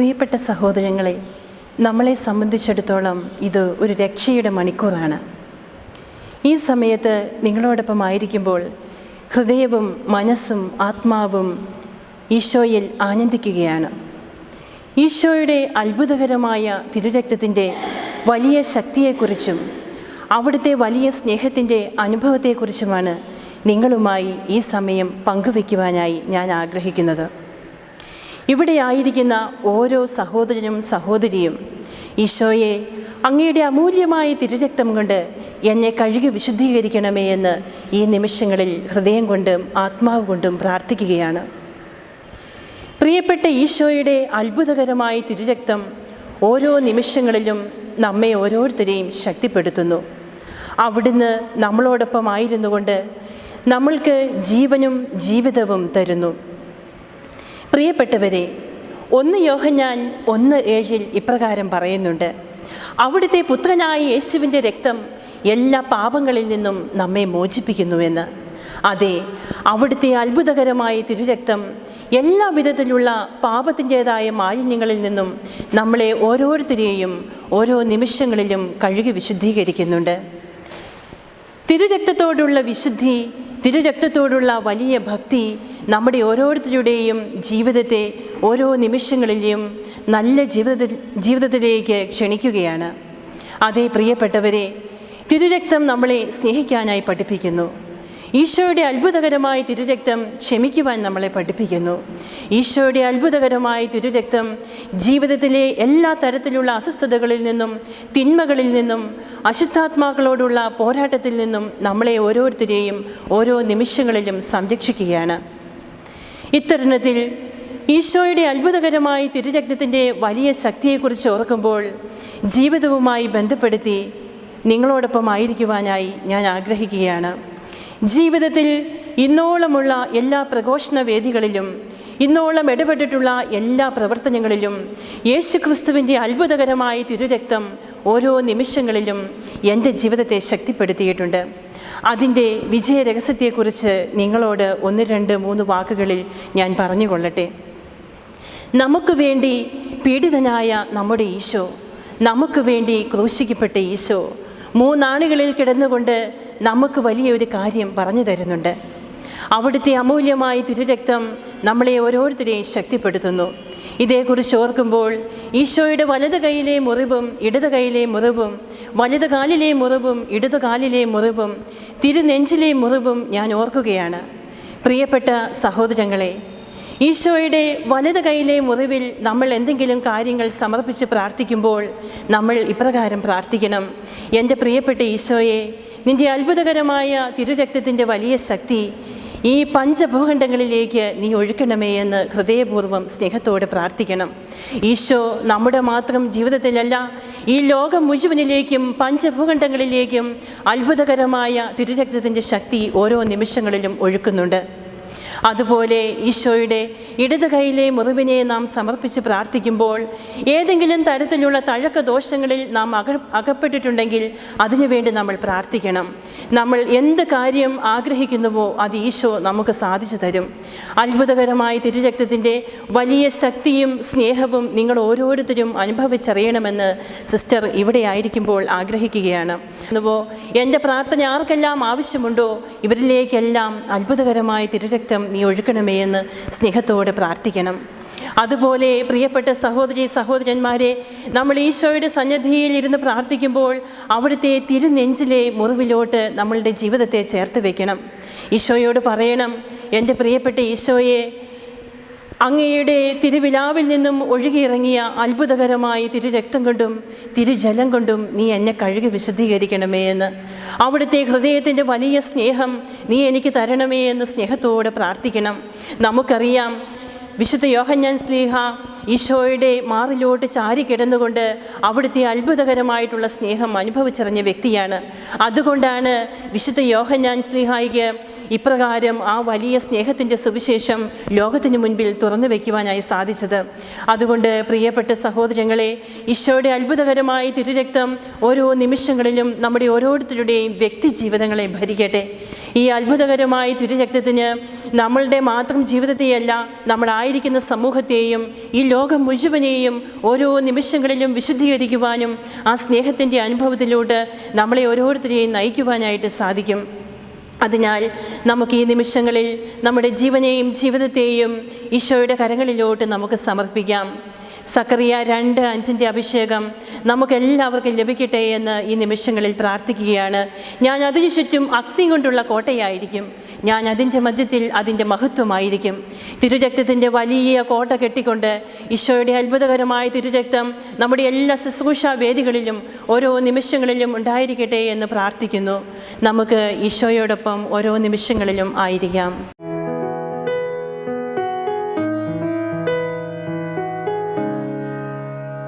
പ്രിയപ്പെട്ട സഹോദരങ്ങളെ നമ്മളെ സംബന്ധിച്ചിടത്തോളം ഇത് ഒരു രക്ഷയുടെ മണിക്കൂറാണ്. ഈ സമയത്ത് നിങ്ങളോടൊപ്പം ആയിരിക്കുമ്പോൾ ഹൃദയവും മനസ്സും ആത്മാവും ഈശോയിൽ ആനന്ദിക്കുകയാണ്. ഈശോയുടെ അത്ഭുതകരമായ തിരുരക്തത്തിന്റെ വലിയ ശക്തിയെക്കുറിച്ചും അവിടുത്തെ വലിയ സ്നേഹത്തിന്റെ അനുഭവത്തെക്കുറിച്ചുമാണ് നിങ്ങളുമായി ഈ സമയം പങ്കുവയ്ക്കുവാനായി ഞാൻ ആഗ്രഹിക്കുന്നത്. ഇവിടെ ആയിരിക്കുന്ന ഓരോ സഹോദരനും സഹോദരിയും ഈശോയെ അങ്ങയുടെ അമൂല്യമായ തിരുരക്തം കൊണ്ട് എന്നെ കഴുകി വിശുദ്ധീകരിക്കണമേ എന്ന് ഈ നിമിഷങ്ങളിൽ ഹൃദയം കൊണ്ടും ആത്മാവ് കൊണ്ടും പ്രാർത്ഥിക്കുകയാണ്. പ്രിയപ്പെട്ട ഈശോയുടെ അത്ഭുതകരമായ തിരുരക്തം ഓരോ നിമിഷങ്ങളിലും നമ്മെ ഓരോരുത്തരെയും ശക്തിപ്പെടുത്തുന്നു. അവിടുന്ന് നമ്മളോടൊപ്പം ആയിരുന്നു കൊണ്ട് നമ്മൾക്ക് ജീവനും ജീവിതവും തരുന്നു. പ്രിയപ്പെട്ടവരെ ഒന്ന് യോഹന്നാൻ ഒന്ന് ഏഴിൽ ഇപ്രകാരം പറയുന്നുണ്ട്. അവിടുത്തെ പുത്രനായ യേശുവിന്റെ രക്തം എല്ലാ പാപങ്ങളിൽ നിന്നും നമ്മെ മോചിപ്പിക്കുന്നുവെന്ന്. അതെ അവിടുത്തെ അത്ഭുതകരമായ തിരുരക്തം എല്ലാ വിധത്തിലുള്ള പാപത്തിന്റേതായ മാലിന്യങ്ങളിൽ നിന്നും നമ്മളെ ഓരോരുത്തരെയും ഓരോ നിമിഷങ്ങളിലും കഴുകി വിശുദ്ധീകരിക്കുന്നുണ്ട്. തിരുരക്തത്തോടുള്ള വിശുദ്ധി തിരുരക്തത്തോടുള്ള വലിയ ഭക്തി നമ്മുടെ ഓരോരുത്തരുടെയും ജീവിതത്തെ ഓരോ നിമിഷങ്ങളിലെയും നല്ല ജീവിത ജീവിതത്തിലേക്ക് ക്ഷണിക്കുകയാണ്. അതേ പ്രിയപ്പെട്ടവരെ തിരുരക്തം നമ്മളെ സ്നേഹിക്കാനായി പഠിപ്പിക്കുന്നു. ഈശോയുടെ അത്ഭുതകരമായ തിരുരക്തം ക്ഷമിക്കുവാൻ നമ്മളെ പഠിപ്പിക്കുന്നു. ഈശോയുടെ അത്ഭുതകരമായ തിരുരക്തം ജീവിതത്തിലെ എല്ലാ തരത്തിലുള്ള അസ്വസ്ഥതകളിൽ നിന്നും തിന്മകളിൽ നിന്നും അശുദ്ധാത്മാക്കളോടുള്ള പോരാട്ടത്തിൽ നിന്നും നമ്മളെ ഓരോരുത്തരെയും ഓരോ നിമിഷങ്ങളിലും സംരക്ഷിക്കുകയാണ്. ഇത്തരുണത്തിൽ ഈശോയുടെ അത്ഭുതകരമായ തിരുരക്തത്തിന്റെ വലിയ ശക്തിയെക്കുറിച്ച് ഓർക്കുമ്പോൾ ജീവിതവുമായി ബന്ധപ്പെടുത്തി നിങ്ങളോടൊപ്പം ആയിരിക്കുവാനായി ഞാൻ ആഗ്രഹിക്കുകയാണ്. ജീവിതത്തിൽ ഇന്നോളമുള്ള എല്ലാ പ്രഘോഷണ വേദികളിലും ഇന്നോളം ഇടപെട്ടിട്ടുള്ള എല്ലാ പ്രവർത്തനങ്ങളിലും യേശുക്രിസ്തുവിന്റെ അത്ഭുതകരമായ തിരുരക്തം ഓരോ നിമിഷങ്ങളിലും എന്റെ ജീവിതത്തെ ശക്തിപ്പെടുത്തിയിട്ടുണ്ട്. അതിന്റെ വിജയരഹസ്യത്തെക്കുറിച്ച് നിങ്ങളോട് ഒന്ന് രണ്ട് മൂന്ന് വാക്കുകളിൽ ഞാൻ പറഞ്ഞുകൊള്ളട്ടെ. നമുക്ക് വേണ്ടി പീഡിതനായ നമ്മുടെ ഈശോ നമുക്ക് വേണ്ടി ക്രൂശിക്കപ്പെട്ട ഈശോ മൂന്നാണികളിൽ കിടന്നുകൊണ്ട് നമുക്ക് വലിയൊരു കാര്യം പറഞ്ഞു തരുന്നുണ്ട്. അവിടുത്തെ അമൂല്യമായ തിരുരക്തം നമ്മളെ ഓരോരുത്തരെയും ശക്തിപ്പെടുത്തുന്നു. ഇതേക്കുറിച്ച് ഓർക്കുമ്പോൾ ഈശോയുടെ വലത് കൈയിലെ മുറിവും ഇടത് കൈയിലെ മുറിവും വലത് കാലിലെ മുറിവും ഇടതു കാലിലെ മുറിവും തിരുനെഞ്ചിലെ മുറിവും ഞാൻ ഓർക്കുകയാണ്. പ്രിയപ്പെട്ട സഹോദരങ്ങളെ ഈശോയുടെ വലത് കൈയിലെ മുറിവിൽ നമ്മൾ എന്തെങ്കിലും കാര്യങ്ങൾ സമർപ്പിച്ച് പ്രാർത്ഥിക്കുമ്പോൾ നമ്മൾ ഇപ്രകാരം പ്രാർത്ഥിക്കണം. എന്റെ പ്രിയപ്പെട്ട ഈശോയെ നിന്റെ അത്ഭുതകരമായ തിരുരക്തത്തിന്റെ വലിയ ശക്തി ഈ പഞ്ചഭൂഖണ്ഡങ്ങളിലേക്ക് നീ ഒഴുക്കണമേ എന്ന് ഹൃദയപൂർവം സ്നേഹത്തോടെ പ്രാർത്ഥിക്കണം. ഈശോ നമ്മുടെ മാത്രം ജീവിതത്തിലല്ല ഈ ലോകം മുഴുവനിലേക്കും പഞ്ചഭൂഖണ്ഡങ്ങളിലേക്കും അത്ഭുതകരമായ തിരുരക്തത്തിന്റെ ശക്തി ഓരോ നിമിഷങ്ങളിലും ഒഴുക്കുന്നുണ്ട്. അതുപോലെ ഈശോയുടെ ഇടത് കൈയിലെ മുറിവിനെ നാം സമർപ്പിച്ച് പ്രാർത്ഥിക്കുമ്പോൾ ഏതെങ്കിലും തരത്തിലുള്ള തഴക്ക ദോഷങ്ങളിൽ നാം അക അകപ്പെട്ടിട്ടുണ്ടെങ്കിൽ അതിനുവേണ്ടി നമ്മൾ പ്രാർത്ഥിക്കണം. നമ്മൾ എന്ത് കാര്യം ആഗ്രഹിക്കുന്നുവോ അത് ഈശോ നമുക്ക് സാധിച്ചു തരും. അത്ഭുതകരമായ തിരുരക്തത്തിന്റെ വലിയ ശക്തിയും സ്നേഹവും നിങ്ങൾ ഓരോരുത്തരും അനുഭവിച്ചറിയണമെന്ന് സിസ്റ്റർ ഇവിടെ ആയിരിക്കുമ്പോൾ ആഗ്രഹിക്കുകയാണ്. എന്നുവോ എന്റെ പ്രാർത്ഥന ആർക്കെല്ലാം ആവശ്യമുണ്ടോ? ഇവരിലേക്കെല്ലാം അത്ഭുതകരമായ തിരുരക്തം നീ ഒഴുക്കണമേ എന്ന് സ്നേഹത്തോടെ പ്രാർത്ഥിക്കണം. അതുപോലെ പ്രിയപ്പെട്ട സഹോദരി സഹോദരന്മാരെ നമ്മൾ ഈശോയുടെ സന്നിധിയിൽ ഇരുന്ന് പ്രാർത്ഥിക്കുമ്പോൾ അവിടുത്തെ തിരുനെഞ്ചിലെ മുറിവിലോട്ട് നമ്മളുടെ ജീവിതത്തെ ചേർത്ത് വയ്ക്കണം ഈശോയോട് പറയണം എന്റെ പ്രിയപ്പെട്ട ഈശോയെ അങ്ങയുടെ തിരുവിലാവിൽ നിന്നും ഒഴുകിയിറങ്ങിയ അത്ഭുതകരമായ തിരുരക്തം കൊണ്ടും തിരുജലം കൊണ്ടും നീ എന്നെ കഴുകി വിശദീകരിക്കണമേ എന്ന്. അവിടുത്തെ ഹൃദയത്തിന്റെ വലിയ സ്നേഹം നീ എനിക്ക് തരണമേ എന്ന് സ്നേഹത്തോടെ പ്രാർത്ഥിക്കണം. നമുക്കറിയാം വിശുദ്ധ യോഹന്നാൻ സ്ലീഹ ഈശോയുടെ മാറിലോട്ട് ചാരി കിടന്നുകൊണ്ട് അവിടുത്തെ അത്ഭുതകരമായിട്ടുള്ള സ്നേഹം അനുഭവിച്ചറിഞ്ഞ വ്യക്തിയാണ്. അതുകൊണ്ടാണ് വിശുദ്ധ യോഹന്നാൻ സ്ലീഹായിക്ക് ഇപ്രകാരം ആ വലിയ സ്നേഹത്തിന്റെ സുവിശേഷം ലോകത്തിന് മുൻപിൽ തുറന്നു വയ്ക്കുവാനായി സാധിച്ചത്. അതുകൊണ്ട് പ്രിയപ്പെട്ട സഹോദരങ്ങളെ ഈശോയുടെ അത്ഭുതകരമായ തിരുരക്തം ഓരോ നിമിഷങ്ങളിലും നമ്മുടെ ഓരോരുത്തരുടെയും വ്യക്തി ജീവിതങ്ങളെ ഭരിക്കട്ടെ. ഈ അത്ഭുതകരമായ തിരുരക്തത്തിന് നമ്മളുടെ മാത്രം ജീവിതത്തെയല്ല നമ്മളായിരിക്കുന്ന സമൂഹത്തെയും ഈ ലോകം മുഴുവനെയും ഓരോ നിമിഷങ്ങളിലും വിശുദ്ധീകരിക്കുവാനും ആ സ്നേഹത്തിന്റെ അനുഭവത്തിലൂടെ നമ്മളെ ഓരോരുത്തരെയും നയിക്കുവാനായിട്ട് സാധിക്കും. അതിനാൽ നമുക്ക് ഈ നിമിഷങ്ങളിൽ നമ്മുടെ ജീവനെയും ജീവിതത്തെയും ഈശോയുടെ കരങ്ങളിലോട്ട് നമുക്ക് സമർപ്പിക്കാം. സക്കറിയ രണ്ട് അഞ്ചിന്റെ അഭിഷേകം നമുക്കെല്ലാവർക്കും ലഭിക്കട്ടെ എന്ന് ഈ നിമിഷങ്ങളിൽ പ്രാർത്ഥിക്കുകയാണ്. ഞാൻ അതിന് ചുറ്റും അഗ്നി കൊണ്ടുള്ള കോട്ടയായിരിക്കും. ഞാൻ അതിന്റെ മധ്യത്തിൽ അതിന്റെ മഹത്വമായിരിക്കും. തിരുരക്തത്തിന്റെ വലിയ കോട്ട കെട്ടിക്കൊണ്ട് ഈശോയുടെ അത്ഭുതകരമായ തിരുരക്തം നമ്മുടെ എല്ലാ ശുശ്രൂഷാ വേദികളിലും ഓരോ നിമിഷങ്ങളിലും ഉണ്ടായിരിക്കട്ടെ എന്ന് പ്രാർത്ഥിക്കുന്നു. നമുക്ക് ഈശോയോടൊപ്പം ഓരോ നിമിഷങ്ങളിലും ആയിരിക്കാം.